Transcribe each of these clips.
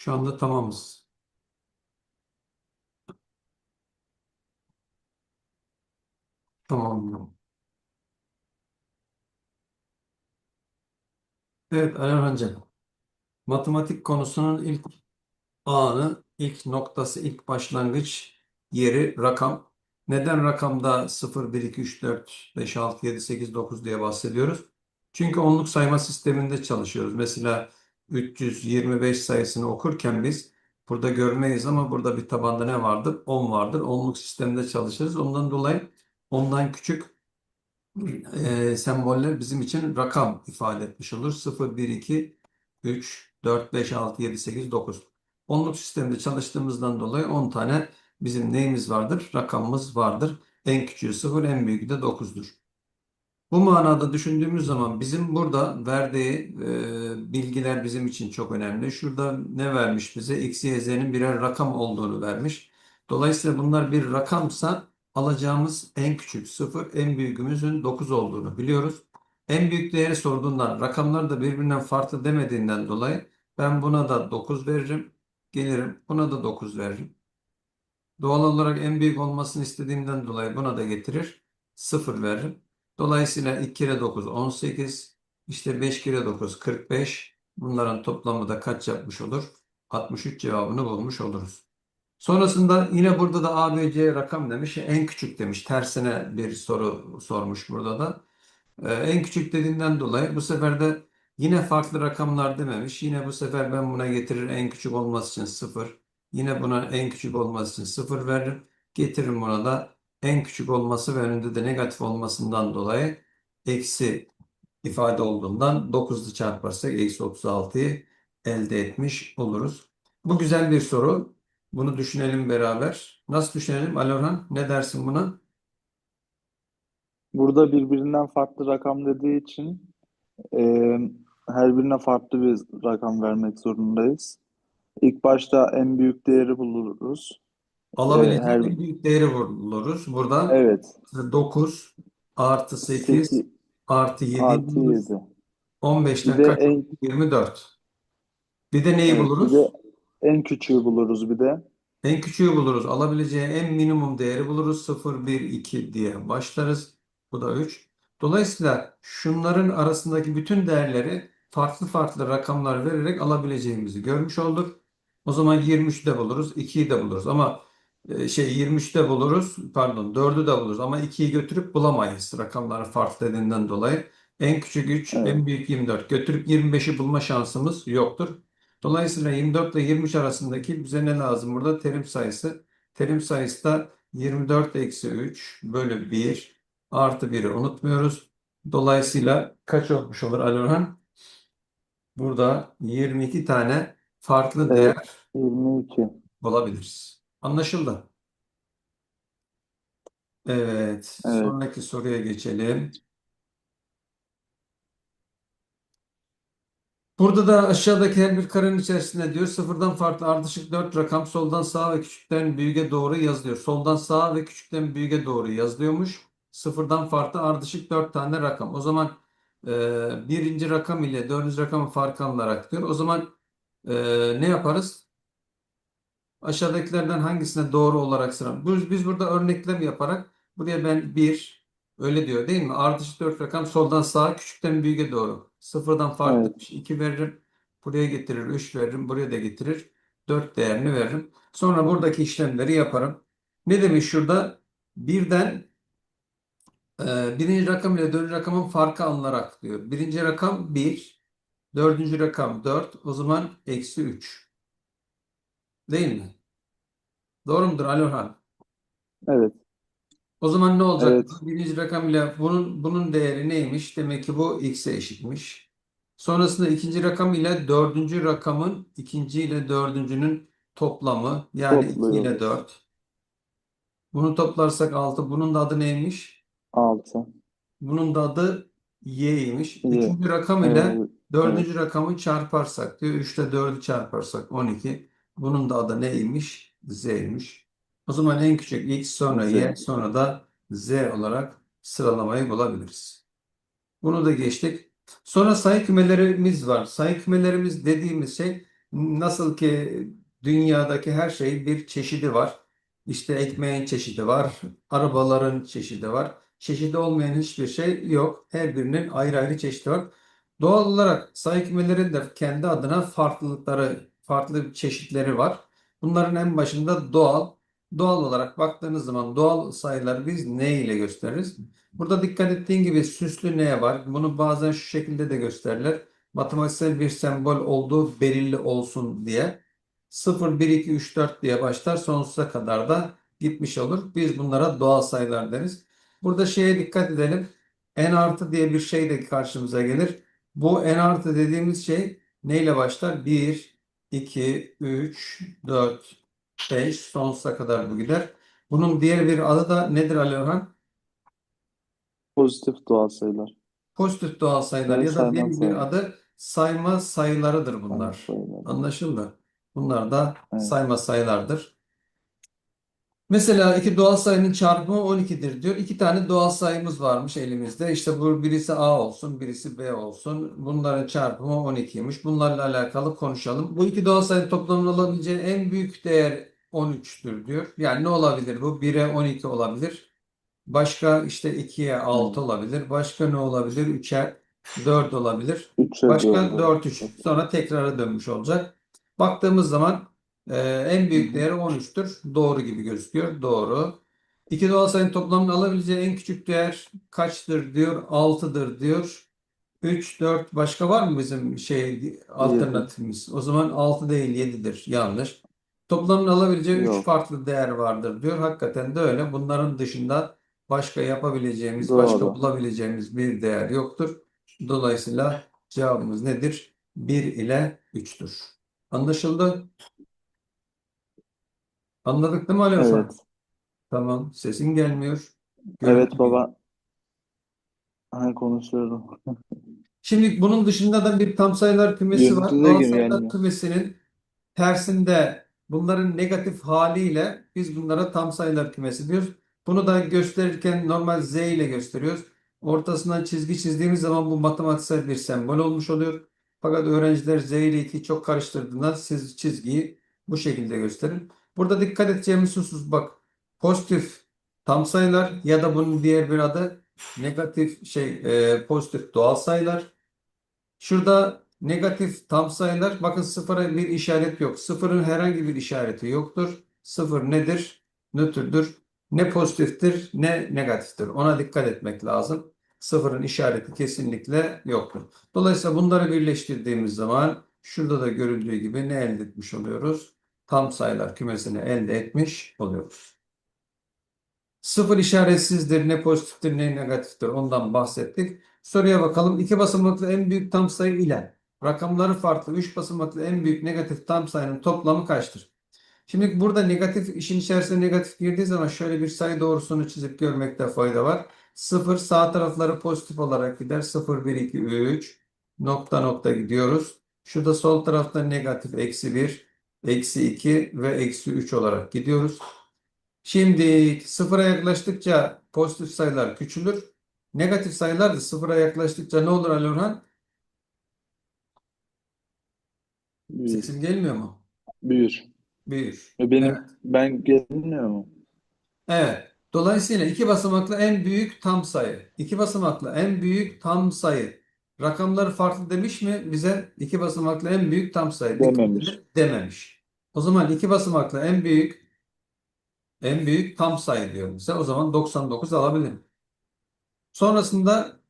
Şu anda tamamız. Tamam. Evet Hocam. Matematik konusunun ilk anı, ilk noktası, ilk başlangıç yeri rakam. Neden rakamda 0, 1, 2, 3, 4, 5, 6, 7, 8, 9 diye bahsediyoruz? Çünkü onluk sayma sisteminde çalışıyoruz. Mesela 325 sayısını okurken biz burada görmeyiz ama burada bir tabanda ne vardır? 10 vardır. Onluk sisteminde çalışırız. Ondan dolayı ondan küçük e, semboller bizim için rakam ifade etmiş olur. 0, 1, 2, 3, 4, 5, 6, 7, 8, 9. Onluk sisteminde çalıştığımızdan dolayı 10 tane bizim neyimiz vardır? Rakamımız vardır. En küçüğü 0, en büyüğü de 9'dur. Bu manada düşündüğümüz zaman bizim burada verdiği e, bilgiler bizim için çok önemli. Şurada ne vermiş bize? X, Y, Z'nin birer rakam olduğunu vermiş. Dolayısıyla bunlar bir rakamsa alacağımız en küçük 0, en büyüğümüzün 9 olduğunu biliyoruz. En büyük değeri sorduğundan rakamlar da birbirinden farklı demediğinden dolayı ben buna da 9 veririm. Gelirim buna da 9 veririm. Doğal olarak en büyük olmasını istediğimden dolayı buna da getirir. 0 veririm. Dolayısıyla 2 kere 9 18. İşte 5 kere 9 45. Bunların toplamı da kaç yapmış olur? 63 cevabını bulmuş oluruz. Sonrasında yine burada da A, B, C rakam demiş. En küçük demiş. Tersine bir soru sormuş burada da. Ee, en küçük dediğinden dolayı bu sefer de yine farklı rakamlar dememiş. Yine bu sefer ben buna getirir en küçük olması için 0. Yine buna en küçük olması için 0 veririm. Getiririm buna da en küçük olması ve önünde de negatif olmasından dolayı eksi ifade olduğundan 9'lu çarparsak eksi 36'yı elde etmiş oluruz. Bu güzel bir soru. Bunu düşünelim beraber. Nasıl düşünelim Alorhan? Ne dersin buna? Burada birbirinden farklı rakam dediği için e, her birine farklı bir rakam vermek zorundayız. İlk başta en büyük değeri buluruz. E, Alabileceği her en büyük değeri buluruz. Burada evet 9 artı 8 8 artı 7 artı buluruz. 7. 15'ten Bir de kaç en olur? 24. Bir de neyi evet bir buluruz? de en küçüğü buluruz bir de. En küçüğü buluruz. Alabileceği en minimum değeri buluruz. 0, 1, 2 diye başlarız. Bu da 3. Dolayısıyla şunların arasındaki bütün değerleri farklı farklı rakamlar vererek alabileceğimizi görmüş olduk. O zaman 23'ü de buluruz, 2'yi de buluruz. Ama şey 23'ü de buluruz, pardon 4'ü de buluruz. Ama 2'yi götürüp bulamayız rakamları farklı dediğinden dolayı. En küçük 3, Evet. en büyük 24. Götürüp 25'i bulma şansımız yoktur. Dolayısıyla 24 ile 23 arasındaki bize ne lazım burada? Terim sayısı. Terim sayısı da 24 eksi 3 bölü 1 artı 1'i unutmuyoruz. Dolayısıyla kaç olmuş olur Ali Orhan? Burada 22 tane farklı Evet. değer 22. bulabiliriz. Anlaşıldı. Evet, Evet. sonraki soruya geçelim. Burada da aşağıdaki her bir karenin içerisinde diyor sıfırdan farklı ardışık 4 rakam soldan sağa ve küçükten büyüğe doğru yazılıyor. Soldan sağa ve küçükten büyüğe doğru yazılıyormuş. Sıfırdan farklı ardışık 4 tane rakam. O zaman e, birinci rakam ile dördüncü rakamın farkı alınarak diyor. O zaman e, ne yaparız? Aşağıdakilerden hangisine doğru olarak sıra? Biz, burada örneklem yaparak buraya ben 1 öyle diyor değil mi? Ardışık 4 rakam soldan sağa küçükten büyüğe doğru. Sıfırdan farklı Evet. 2 veririm. Buraya getirir 3 veririm. Buraya da getirir 4 değerini veririm. Sonra buradaki işlemleri yaparım. Ne demiş şurada? Birden e, birinci rakam ile dördüncü rakamın farkı alınarak diyor. Birinci rakam 1. Dördüncü rakam 4. O zaman eksi 3. Değil mi? Doğru mudur Ali Orhan? Evet. O zaman ne olacak? Evet. Birinci rakam ile bunun bunun değeri neymiş? Demek ki bu x'e eşitmiş. Sonrasında ikinci rakam ile dördüncü rakamın ikinci ile dördüncünün toplamı yani 2 ile Topluyoruz. 4. Bunu toplarsak 6. Bunun da adı neymiş? 6. Bunun da adı y'ymiş. Y. Üçüncü rakam ile Evet. dördüncü rakamı çarparsak diyor. 3 ile 4'ü çarparsak 12. Bunun da adı neymiş? z'ymiş. O zaman en küçük x sonra Z. y sonra da z olarak sıralamayı bulabiliriz. Bunu da geçtik. Sonra sayı kümelerimiz var. Sayı kümelerimiz dediğimiz şey Nasıl ki dünyadaki her şeyin bir çeşidi var. İşte ekmeğin çeşidi var, arabaların çeşidi var. Çeşidi olmayan hiçbir şey yok. Her birinin ayrı ayrı çeşidi var. Doğal olarak sayı kümelerinin de kendi adına farklılıkları, farklı çeşitleri var. Bunların en başında doğal. Doğal olarak baktığınız zaman doğal sayıları biz ne ile gösteririz? Burada dikkat ettiğin gibi süslü ne var? Bunu bazen şu şekilde de gösterirler. Matematiksel bir sembol olduğu belirli olsun diye. 0, 1, 2, 3, 4 diye başlar. Sonsuza kadar da gitmiş olur. Biz bunlara doğal sayılar deriz. Burada şeye dikkat edelim. N artı diye bir şey de karşımıza gelir. Bu N artı dediğimiz şey neyle başlar? 1, 2, 3, 4, 5 sonsuza kadar bu gider. Bunun diğer bir adı da nedir Ali Orhan? Pozitif doğal sayılar. Pozitif doğal sayılar ya da sayma diğer bir sayılar. adı sayma sayılarıdır Sayma bunlar. sayılar. Anlaşıldı. Bunlar da Evet. sayma sayılardır. Mesela iki doğal sayının çarpımı 12'dir diyor. İki tane doğal sayımız varmış elimizde. İşte bu birisi A olsun, birisi B olsun. Bunların çarpımı 12'ymiş. Bunlarla alakalı konuşalım. Bu iki doğal sayının toplamının alabileceği en büyük değer 13'tür diyor. Yani ne olabilir bu? 1'e 12 olabilir. Başka işte 2'ye 6 Evet. olabilir. Başka ne olabilir? 3'e 4 olabilir. 3'e Başka 4. 4 3. Sonra tekrara dönmüş olacak. Baktığımız zaman e, en büyük değeri 13'tür. Doğru gibi gözüküyor. Doğru. İki doğal sayının toplamının alabileceği en küçük değer kaçtır diyor. 6'dır diyor. 3, 4 başka var mı bizim şey alternatifimiz? O zaman 6 değil 7'dir. Yanlış. Toplamın alabileceği 3 Yok. farklı değer vardır diyor. Hakikaten de öyle. Bunların dışında başka yapabileceğimiz, başka Doğru. bulabileceğimiz bir değer yoktur. Dolayısıyla cevabımız nedir? 1 ile 3'tür. Anlaşıldı? Anladık değil mi Ali Hasan? Evet. Tamam. Sesin gelmiyor. Evet Görüntü baba. Ha, konuşuyorum. Şimdi bunun dışında da bir tam sayılar kümesi var. De Doğal sayılar yani. kümesinin tersinde bunların negatif haliyle biz bunlara tam sayılar kümesi diyoruz. Bunu da gösterirken normal Z ile gösteriyoruz. Ortasından çizgi çizdiğimiz zaman bu matematiksel bir sembol olmuş oluyor. Fakat öğrenciler Z ile 2'yi çok karıştırdığından siz çizgiyi bu şekilde gösterin. Burada dikkat edeceğimiz husus bak pozitif tam sayılar ya da bunun diğer bir adı negatif şey e, pozitif doğal sayılar. Şurada negatif tam sayılar. Bakın sıfıra bir işaret yok. Sıfırın herhangi bir işareti yoktur. Sıfır nedir? Nötrdür. Ne pozitiftir ne negatiftir. Ona dikkat etmek lazım. Sıfırın işareti kesinlikle yoktur. Dolayısıyla bunları birleştirdiğimiz zaman şurada da görüldüğü gibi ne elde etmiş oluyoruz? Tam sayılar kümesini elde etmiş oluyoruz. Sıfır işaretsizdir, ne pozitiftir ne negatiftir ondan bahsettik. Soruya bakalım. İki basamaklı en büyük tam sayı ile rakamları farklı üç basamaklı en büyük negatif tam sayının toplamı kaçtır? Şimdi burada negatif işin içerisine negatif girdiği zaman şöyle bir sayı doğrusunu çizip görmekte fayda var. 0 sağ tarafları pozitif olarak gider. 0, 1, 2, 3 nokta nokta gidiyoruz. Şurada sol tarafta negatif eksi 1, eksi 2 ve eksi 3 olarak gidiyoruz. Şimdi sıfıra yaklaştıkça pozitif sayılar küçülür. Negatif sayılar da sıfıra yaklaştıkça ne olur Ali Orhan? Sesim gelmiyor mu? Büyür. Büyür. Ve Benim Evet. ben gelmiyor mu? Evet. Dolayısıyla iki basamaklı en büyük tam sayı. İki basamaklı en büyük tam sayı. Rakamları farklı demiş mi? Bize iki basamaklı en büyük tam sayı. Dememiş. Dememiş. O zaman iki basamaklı en büyük en büyük tam sayı diyor bize. O zaman 99 alabilirim. Sonrasında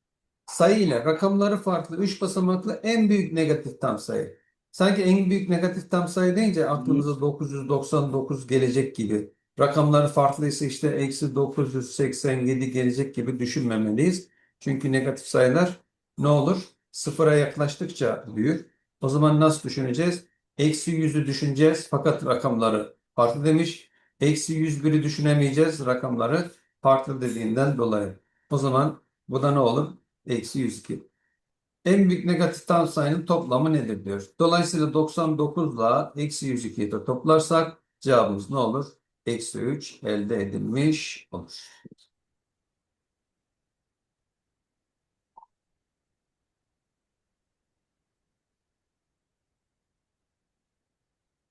sayı ile rakamları farklı 3 basamaklı en büyük negatif tam sayı. Sanki en büyük negatif tam sayı deyince aklımıza 999 gelecek gibi. Rakamları farklıysa işte eksi 987 gelecek gibi düşünmemeliyiz. Çünkü negatif sayılar ne olur? Sıfıra yaklaştıkça büyür. O zaman nasıl düşüneceğiz? Eksi 100'ü düşüneceğiz fakat rakamları farklı demiş. Eksi 101'i düşünemeyeceğiz rakamları farklı dediğinden dolayı. O zaman bu da ne olur? Eksi 102. En büyük negatif tam sayının toplamı nedir diyor. Dolayısıyla 99 ile eksi 102'yi de toplarsak cevabımız ne olur? Eksi 3 elde edilmiş olur.